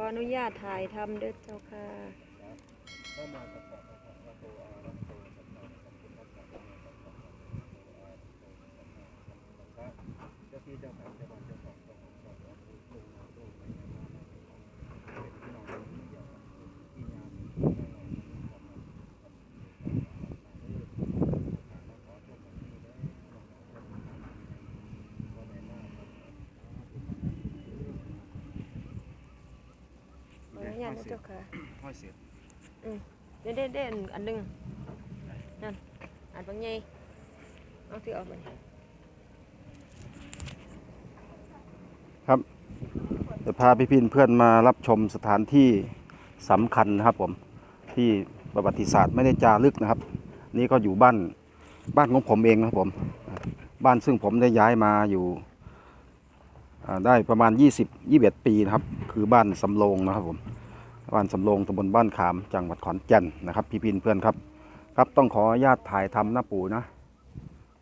ออนุญาตถ่ายทำเด้อเจ้าค่ะก็มาประกอบนะครับว่าตัวอารัตโตสัมมาสัมพุทธัสสะนะโมตัสสะนะโมตัสสะนะเจ้าที่เจ้าทางเจ้าบ้านเจ้าของเจ้าของเจ้าของลูกลูกนาลูกในนานานาเป็นพี่น้องที่เดียวกันที่งานที่นั่นเราขอโชคดีได้ก็ในหน้า ขออนุญาตนะเจ้าค่ะห้อยเสียเด่นเด่นเด่นอันหนึงนั่นอันบางใหญ่เอาที่ออกมานี่จะพาพี่พินเพื่อนมารับชมสถานที่สำคัญนะครับผมที่ประวัติศาสตร์ไม่ได้จารึกนะครับ นี่ก็อยู่บ้านบ้านของผมเองนะครับผม บ้านซึ่งผมได้ย้ายมาอยู่อ่าได้ประมาณ 20 21 ปีนะครับ คือบ้านสำโรงนะครับผม บ้านสำโรงตำบลบ้านขามจังหวัดขอนแก่นนะครับ พี่พินเพื่อนครับ ครับต้องขออนุญาตถ่ายทำนะปู่นะ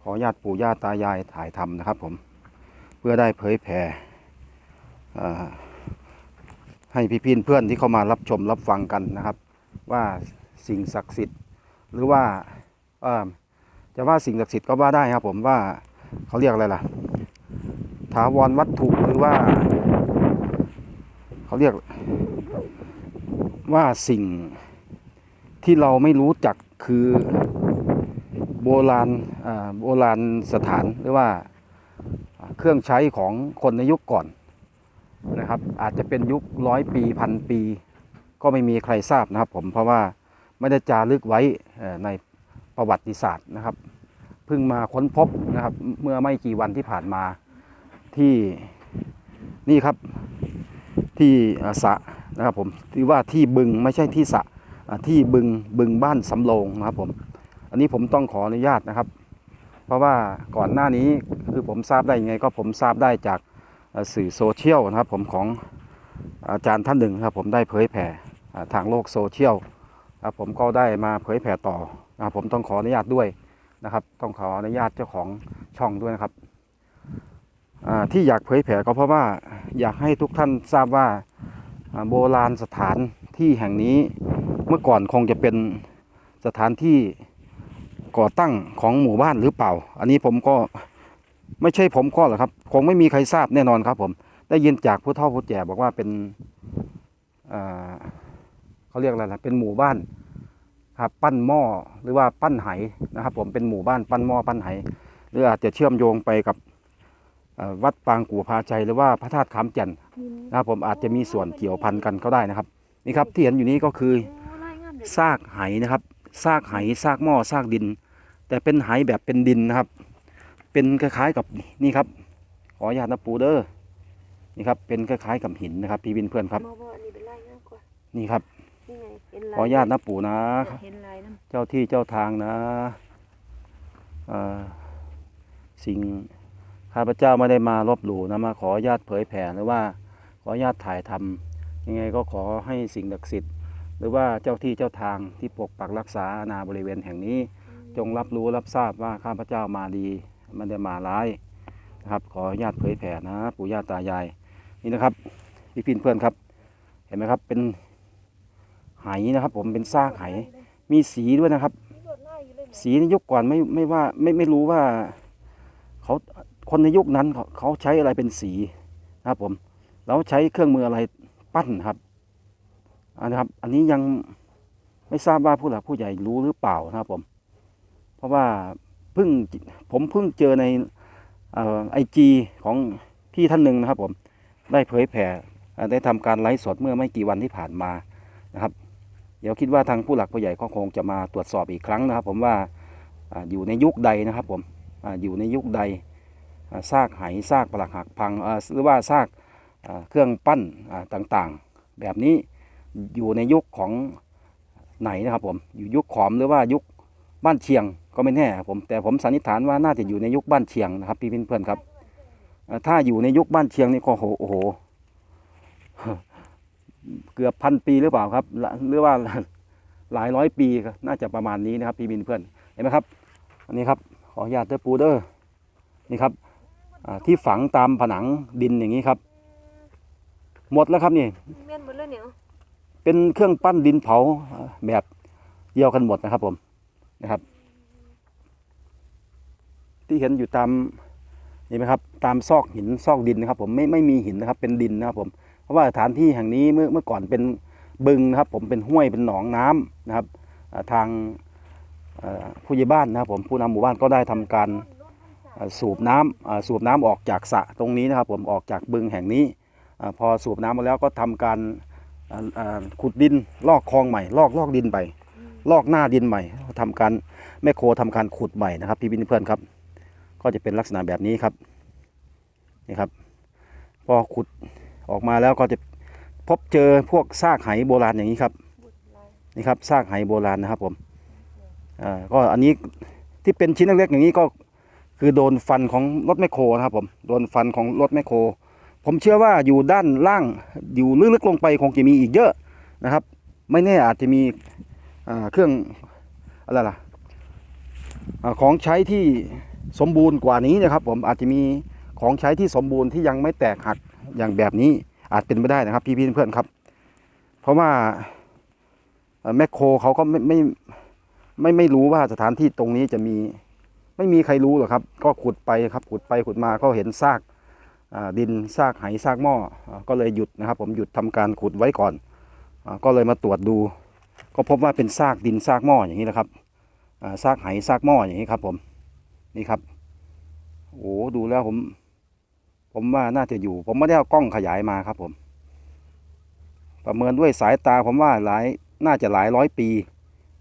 ขออนุญาตปู่ย่าตายายถ่ายทำนะครับ ผม เพื่อได้เผยแผ่ให้พี่พี่เพื่อนที่เข้ามารับชมรับฟังกันนะครับ ว่าสิ่งศักดิ์สิทธิ์ หรือว่าจะว่าสิ่งศักดิ์สิทธิ์ก็ว่าได้ครับ ผมว่าเขาเรียกอะไรล่ะถาวรวัตถุหรือว่า เขาเรียก ว่าสิ่งที่เราไม่รู้จักคือโบราณโบราณสถานหรือว่าเครื่องใช้ของคนในยุคก่อนนะครับ อาจจะเป็นยุคร้อยปีพันปี ก็ไม่มีใครทราบนะครับผมเพราะว่าไม่ได้จารึกไว้ในประวัติศาสตร์นะครับเพิ่งมาค้นพบนะครับเมื่อไม่กี่วันที่ผ่านมาที่นี่ครับที่สะ นะครับผมที่ว่าที่บึงไม่ใช่ที่สะที่บึงบึงบ้านสำโรงนะครับผมอันนี้ผมต้องขออนุญาตนะครับ เพราะว่าก่อนหน้านี้คือผมทราบได้ยังไงก็ผมทราบได้จากสื่อโซเชียลนะครับผมของอาจารย์ท่านหนึ่งครับผมได้เผยแผ่ทางโลกโซเชียลครับผมก็ได้มาเผยแผ่ต่อนะครับผมต้องขออนุญาตด้วยนะครับ ต้องขออนุญาตเจ้าของช่องด้วยนะครับที่อยากเผยแผ่ก็เพราะว่าอยากให้ทุกท่านทราบว่า โบราณสถานที่แห่งนี้เมื่อก่อนคงจะเป็นสถานที่ก่อตั้งของหมู่บ้านหรือเปล่า อันนี้ผมก็ไม่ใช่ผมก็หรอกครับ คงไม่มีใครทราบแน่นอนครับผมได้ยินจากผู้เฒ่าผู้แก่บอกว่าเป็นเเขาเรียกอะไรนะเป็นหมู่บ้านครับปั้นหม้อหรือว่าปั้นไหนะครับ ผมเป็นหมู่บ้านปั้นหม้อปั้นไหหรืออาจจะเชื่อมโยงไปกับ วัดปางกู่พาชัยหรือว่าพระธาตุขามแก่นนะครับผมอาจจะมีส่วนเกี่ยวพันกันก็ได้นะครับนี่ครับที่เห็นอยู่นี้ก็คือซากไหนะครับซากไหซากหม้อซากดิน แต่เป็นไหแบบเป็นดินนะครับ เป็นคล้ายๆกับนี่ครับ ขออนุญาตนะปูเดอร์นี่ครับเป็นคล้ายๆกับหินนะครับ พี่วินเพื่อนครับมองว่าอันนี้เป็นลายงามกว่านี่ครับนี่ไงเห็นขลายออนุญาตนะปูนะเห็นลายนั่นเจ้าที่เจ้าทางนะเอ่อสิ่ง ข้าพเจ้าไม่ได้มาลบหลู่นะมาขออนุญาตเผยแผ่หรือว่าขออนุญาตถ่ายทำยังไงก็ขอให้สิ่งศักดิ์สิทธิ์ หรือว่าเจ้าที่เจ้าทางที่ปกปักรักษาอาณาบริเวณแห่งนี้ จงรับรู้รับทราบว่าข้าพเจ้ามาดีไม่ได้มาร้ายนะครับ ขออนุญาตเผยแผ่นะปู่ย่าตายายนี่นะครับพี่พินเพื่อนครับ เห็นไหมครับเป็นไหนะครับ ผมเป็นซากไหมีสีด้วยนะครับ สีในยุคก่อนไม่ไม่ว่าไม่ไม่รู้ว่าเขา คนในยุคนั้นเขาใช้อะไรเป็นสีนะครับผมแล้วใช้เครื่องมืออะไรปั้นครับอันนะครับ อันนี้ยังไม่ทราบว่าผู้หลักผู้ใหญ่รู้หรือเปล่านะครับผม เพราะว่าเพิ่งผมเพิ่งเจอในไอจีของพี่ท่านหนึ่งนะครับ ผมได้เผยแผ่ได้ทำการไลฟ์สดเมื่อไม่กี่วันที่ผ่านมานะครับ เดี๋ยวคิดว่าทางผู้หลักผู้ใหญ่ก็คงจะมาตรวจสอบอีกครั้งนะครับ ผมว่าอยู่ในยุคใดนะครับ ผมออยู่ในยุคใด ซากไหซากปลักหักพังหรือว่าซากเครื่องปั้นต่างๆ แบบนี้อยู่ในยุคของไหนนะครับผมอยู่ยุคขอมหรือว่ายุคบ้านเชียงก็ไม่แน่ครับผมแต่ผมสันนิษฐานว่าน่าจะอยู่ในยุคบ้านเชียงนะครับพี่เพื่อนๆครับ ถ้าอยู่ในยุคบ้านเชียงนี่ก็โหโอ้โหเกือบพันปีหรือเปล่าครับ หรือว่าหลายร้อยปีน่าจะประมาณนี้นะครับ พี่บินเพื่อนเห็นไหมครับ อันนี้ครับขออนุญาตเตอร์ปูเดอร์นี่ครับ ที่ฝังตามผนังดินอย่างนี้ครับ หมดแล้วครับนี่แม่นหมดเลยเนี่ยเป็นเครื่องปั้นดินเผาเอ่อแบบเดียวกันหมดนะครับผมนะครับ ที่เห็นอยู่ตามนี่ไหมครับ ตามซอกหินซอกดินนะครับ ผมไม่ไม่มีหินนะครับ เป็นดินนะครับผมเพราะว่าสถานที่แห่งนี้เมื่อเมื่อก่อนเป็นบึงนะครับ ผมเป็นห้วยเป็นหนองน้ำนะครับอ่าทางเอ่อผู้ใหญ่บ้านนะครับ ผมผู้นำหมู่บ้านก็ได้ทำการอ่า สูบน้ำสูบน้ำออกจากสระตรงนี้นะครับ ผมออกจากบึงแห่งนี้พอสูบน้ำมาแล้วก็ทำการขุดดินลอกคลองใหม่ ลอกลอกดินใหม่ลอกหน้าดินใหม่ทำการแม่โคทำการขุดใหม่นะครับพี่เพื่อนครับ ก็จะเป็นลักษณะแบบนี้ครับนี่ครับ พอขุดออกมาแล้วก็จะพบเจอพวกซากไหโบราณอย่างนี้ครับนี่ครับซากไหโบราณนะครับผมก็อันนี้ที่เป็นชิ้นเล็กๆอย่างนี้ก็ คือโดนฟันของรถแมคโครนะครับผมโดนฟันของรถแมคโคร ผมเชื่อว่าอยู่ด้านล่างอยู่ลึกๆลงไปคงจะมีอีกเยอะนะครับ ไม่แน่อาจจะมีเครื่องอะไรล่ะของใช้ที่สมบูรณ์กว่านี้นะครับ ผมอาจจะมีของใช้ที่สมบูรณ์ที่ยังไม่แตกหักอย่างแบบนี้อาจเป็นไปได้นะครับ พี่ๆเพื่อนๆครับ เพราะว่าแมคโครเขาก็ไม่ไม่ไม่ไม่รู้ว่าสถานที่ตรงนี้จะมี ไม่มีใครรู้หรอกครับ ก็ขุดไปครับขุดไปขุดมาก็เห็นซากดินซากไหซากหม้อก็เลยหยุดนะครับ ผมหยุดทำการขุดไว้ก่อนอก็เลยมาตรวจดู ก็พบว่าเป็นซากดินซากหม้ออย่างนี้นะครับซากไหซากหม้ออย่างนี้ครับ ผมนี่ครับโอ้ดูแล้วผม ผมว่าน่าจะอยู่ ผมไม่ได้เอากล้องขยายมาครับ ผม ประเมินด้วยสายตาผมว่าหลายน่าจะหลายร้อยปี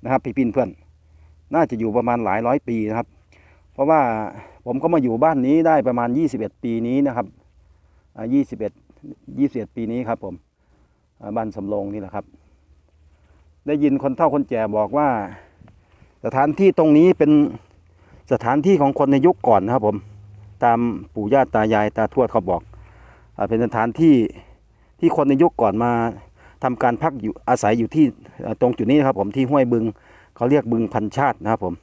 นะครับ พี่พินเพื่อน น่าจะอยู่ประมาณหลายร้อยปีนะครับ เพราะว่าผมก็มาอยู่บ้านนี้ได้ประมาณ 21 ปีนี้นะครับ21 21 ปีนี้ครับผมบ้านสำโรงนี่แหละครับ ได้ยินคนเฒ่าคนแก่บอกว่า สถานที่ตรงนี้เป็นสถานที่ของคนในยุคก่อนนะครับ ผมตามปู่ย่าตายายตาทวดเขาบอกเป็นสถานที่ที่คนในยุคก่อนมาทำการพักอยู่อาศัยอยู่ที่ตรงจุดนี้นะครับ ผมที่ห้วยบึงเขาเรียกบึงพันชาตินะครับผม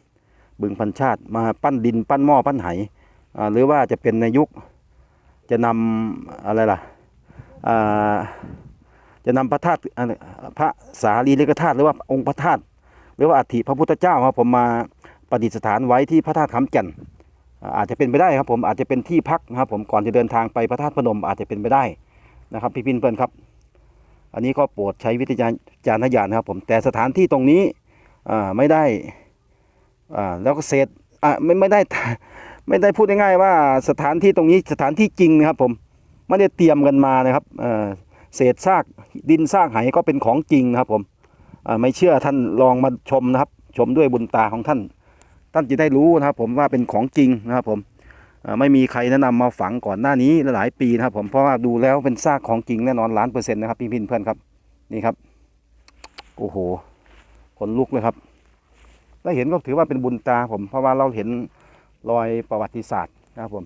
บึงพันชาติมาปั้นดินปั้นหม้อปั้นไห่หรือว่าจะเป็นในยุคจะนำอะไรล่ะจะนำพระธาตุพระสารีริกธาตุหรือว่าองค์พระธาตุหรือว่าอัฐิพระพุทธเจ้าครับผมมาประดิษฐานไว้ที่พระธาตุคำแก่นอาจจะเป็นไปได้ครับผมอาจจะเป็นที่พักนะครับผมก่อนจะเดินทางไปพระธาตุพนมอาจจะเป็นไปได้นะครับพี่พินเพื่อนครับ อันนี้ก็โปรดใช้วิทยาจารณญาณนะครับผมแต่สถานที่ตรงนี้ไม่ได้ อ่าแล้วก็เศษอ่าไม่ไม่ได้ไม่ได้พูดง่ายๆว่าสถานที่ตรงนี้สถานที่จริงนะครับ ผมไม่ได้เตรียมกันมานะครับเออเศษซากดินซากไหก็เป็นของจริงนะครับ ผมอ่าไม่เชื่อท่านลองมาชมนะครับ ชมด้วยบุญตาของท่าน ท่านจะได้รู้นะครับ ผมว่าเป็นของจริงนะครับ ผมอ่าไม่มีใครแนะนำมาฝังก่อนหน้านี้หลายปีนะครับ ผมเพราะว่าดูแล้วเป็นซากของจริงแน่นอนล้านเปอร์เซ็นต์นะครับพี่พินเพื่อนครับนี่ครับโอ้โหขนลุกเลยครับ ได้เห็นก็ถือว่าเป็นบุญตาผม เพราะว่าเราเห็นรอยประวัติศาสตร์นะครับผม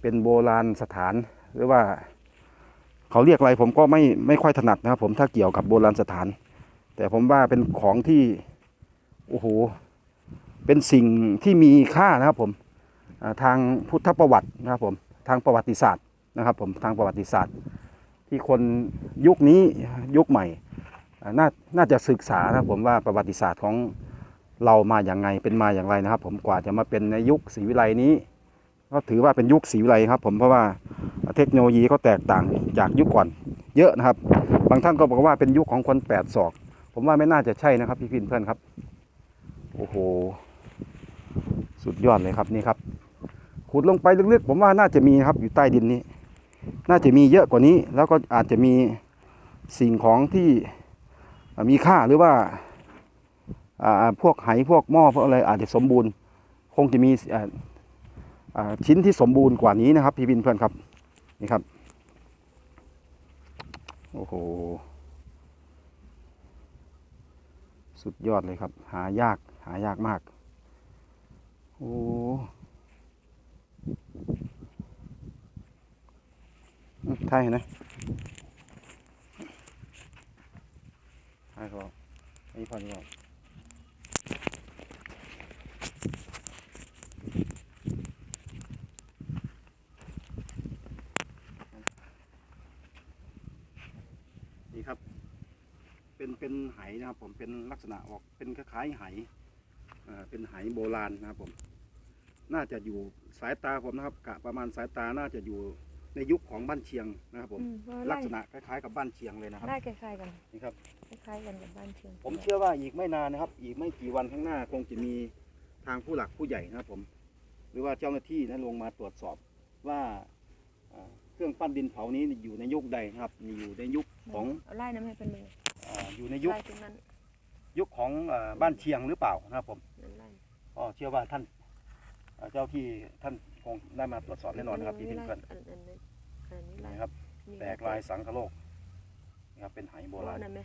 เป็นโบราณสถานหรือว่า เขาเรียกอะไรผมก็ไม่ไม่ค่อยถนัดนะครับ ผมถ้าเกี่ยวกับโบราณสถาน แต่ผมว่าเป็นของที่โอ้โหเป็นสิ่งที่มีค่านะครับผมทางพุทธประวัตินะครับผมทางประวัติศาสตร์นะครับผมทางประวัติศาสตร์ ที่คนยุคนี้ยุคใหม่น่าน่าจะศึกษานะครับผมว่าประวัติศาสตร์ของ เรามาอย่างไงเป็นมาอย่างไรนะครับ ผมกว่าจะมาเป็นในยุคศรีวิไลนี้ ก็ถือว่าเป็นยุคศรีวิไลครับ ผมเพราะว่าเทคโนโลยีก็แตกต่างจากยุคก่อน เยอะนะครับ บางท่านก็บอกว่าเป็นยุคของคนแปดศอก ผมว่าไม่น่าจะใช่นะครับ พี่พินเพื่อนครับ โอ้โห สุดยอดเลยครับนี่ครับขุดลงไปลึกๆ ผมว่าน่าจะมีครับอยู่ใต้ดินนี้ น่าจะมีเยอะกว่านี้ แล้วก็อาจจะมีสิ่งของที่มีค่าหรือว่า พวกไหพวกหม้อพวกอะไรอาจจะสมบูรณ์ คงจะมีชิ้นที่สมบูรณ์กว่านี้นะครับ พี่บินเพื่อนครับนี่ครับโอ้โหสุดยอดเลยครับ หายากหายากมากโอ้อืมใช่นะใช่ครับนี่พอดีครับ นี่ครับ เป็นเป็นไหนะครับผมเป็นลักษณะออกเป็นคล้ายๆไหอ่าเป็นไหโบราณนะครับผม น่าจะอยู่สายตาผมนะครับ กะประมาณสายตาน่าจะอยู่ในยุคของบ้านเชียงนะครับผม อืมว่าลัไล่กษณะคล้ายๆกับบ้านเชียงเลยนะครับได้คล้ายๆกันนี่ครับ คล้ายๆกันกับบ้านเชียงผมเชื่อว่าอีกไม่นานนะครับ อีกไม่กี่วันข้างหน้า คงจะมีทางผู้หลักผู้ใหญ่นะครับผม หรือว่าเจ้าหน้าที่นะลงมาตรวจสอบว่าอ่าเครื่องปั้นดินเผานี้อยู่ในยุคใดนะครับมีอยู่ในยุคของเอาไล่น้ำให้เป็น มืออ่าอยู่ในยุคไล่ตรงนั้นยุคของอ่าบ้านเชียงหรือเปล่านะครับผมนั่นไล่ก็เชื่อว่าท่านอ่าเจ้าที่ท่านคงได้มาตรวจสอบแน่นอนนะครับที่เพื่อนอันอันนี้อันนี้ๆไล่นะครับ นี่แตกลายสังคโลกนะครับเป็นไหโบราณนั่นไหม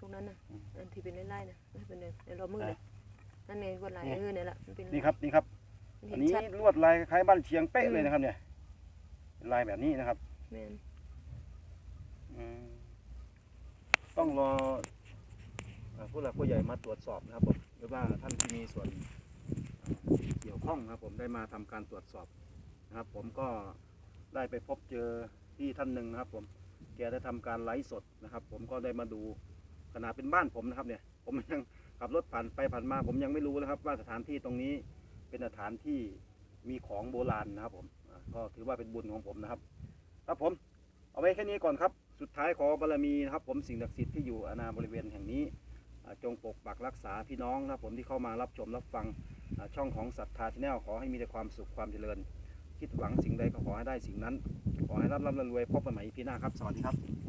ตรงนั้นน่ะอืม อันที่เป็นไล่ๆนะไม่เป็นเลยในรอบมือไหนเลยนั่นไงกดไล่นี่เออเนี่ยแหละมันเป็นนี่ครับนี่ครับมันอัเห็นนนี้ชัดลวดลายคล้ายบ้านเชียงเป๊ะอืมเลยนะครับเนี่ยเป็นลายแบบนี้นะครับแม่นอืม ต้องรอผู้หลักผู้ใหญ่มาตรวจสอบนะครับผมหรือว่าท่านที่มีส่วนเกี่ยวข้องนะครับผมได้มาทำการตรวจสอบนะครับ ผมก็ได้ไปพบเจอที่ท่านหนึ่งนะครับ ผมแกได้ทำการไลฟ์สดนะครับ ผมก็ได้มาดูขนาดเป็นบ้านผมนะครับเนี่ย ผมยังขับรถผ่านไปผ่านมา ผมยังไม่รู้นะครับ ว่าสถานที่ตรงนี้เป็นสถานที่มีของโบราณนะครับ ผมก็ถือว่าเป็นบุญของผมนะครับ ครับผม เอาไว้แค่นี้ก่อนครับ สุดท้ายขอบารมีนะครับ ผมสิ่งศักดิ์สิทธิ์ที่อยู่อาณาบริเวณแห่งนี้จงปกปักรักษาพี่น้องนะครับผมที่เข้ามารับชมรับฟังช่องของศรัทธาชาแนลขอให้มีแต่ความสุขความเจริญ คิดหวังสิ่งใดก็ขอให้ได้สิ่งนั้น ขอให้รับร่ำรวยพบกันใหม่พี่หน้าครับ สวัสดีครับ